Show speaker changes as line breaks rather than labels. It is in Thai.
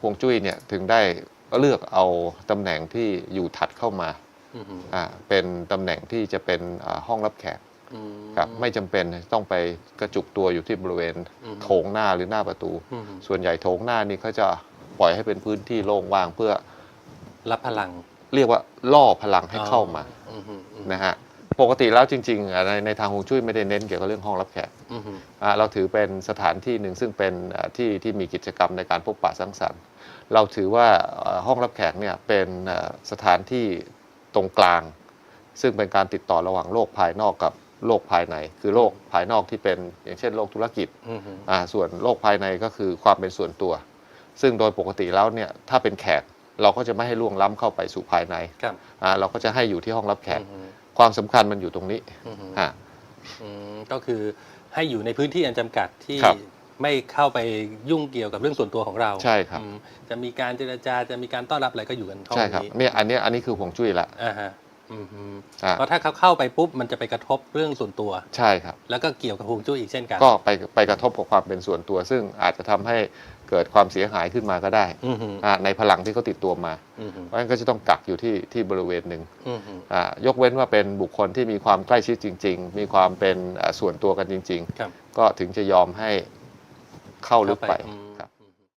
ฮวงจุ้ยเนี่ยถึงได้เลือกเอาตำแหน่งที่อยู่ถัดเข้ามา
อืมฮึ
อ่าเป็นตำแหน่งที่จะเป็นอ่าห้องรับแขก
อืม
ครับไม่จำเป็นต้องไปกระจุกตัวอยู่ที่บริเวณ
อืม
โถงหน้าหรือหน้าประตู
อืมฮึ
ส่วนใหญ่โถงหน้านี่เขาจะปล่อยให้เป็นพื้นที่โล่งว่างเพื่อ
รับพลัง
เรียกว่าล่อพลังให้เข้ามา
อืมฮึอืม
นะฮะ ปกติแล้วจริงๆอะในในทางฮวงจุ้ยไม่ได้เน้นเกี่ยวกับเรื่องห้องรับแขก
อืมฮึ
อะเราถือเป็นสถานที่หนึ่งซึ่งเป็นอะที่ที่มีกิจกรรมในการพบปะสังสรรค์ เราถือว่าเอ่อห้องรับแขกเนี่ยเป็นเอ่อสถานที่ตรงกลาง ซึ่งเป็นการติดต่อระหว่างโลกภายนอกกับโลกภายใน คือโลกภายนอกที่เป็นอย่างเช่นโลกธุรกิจ
อืมฮึ
อ่าส่วนโลกภายในก็คือความเป็นส่วนตัว ซึ่งโดยปกติแล้วเนี่ยถ้าเป็นแขกเราก็จะไม่ให้ล่วงล้ำเข้าไปสู่ภายใน
ครับ
อ่าเราก็จะให้อยู่ที่ห้องรับแขก
อืมฮึ
ความสำคัญมันอยู่ตรงนี้
อืมฮึ
อ่า
อืมก็คือให้อยู่ในพื้นที่อันจำกัดที่
ครับ
ไม่เข้าไปยุ่งเกี่ยวกับเรื่องส่วนตัวของเรา
ใช่ครับ
อืมจะมีการเจรจาจะมีการต้อนรับอะไรก็อยู่กันห้อง
ใช่ครับ
นี้
เนี่ยอันเนี้ยอันนี้คือห่วงจุ้ยละ
อ่าฮะอืมฮึ
อ่า
เพราะถ้าเขาเข้าไปปุ๊บมันจะไปกระทบเรื่องส่วนตัว
ใช่ครับ
แล้วก็เกี่ยวกับฮวงจุ้ยอีกเช่นกัน
ก็ไปไปกระทบกับความเป็นส่วนตัว ซึ่งอาจจะทำให้ เกิดความเสียหายขึ้นมาก็ได้
อืมฮึ
อ่าในพลังที่เขาติดตัวมา
อืมฮึ
เพราะฉะนั้นก็จะต้องกักอยู่ที่ที่บริเวณหนึ่ง
อืมฮึ
อ่ายกเว้นว่าเป็นบุคคลที่มีความใกล้ชิดจริง ๆ มีความเป็นอ่าส่วนตัวกันจริง
ครับ
ๆก็ถึงจะยอมให้เข้าลึกไป
เข้าไปอืม
ครับ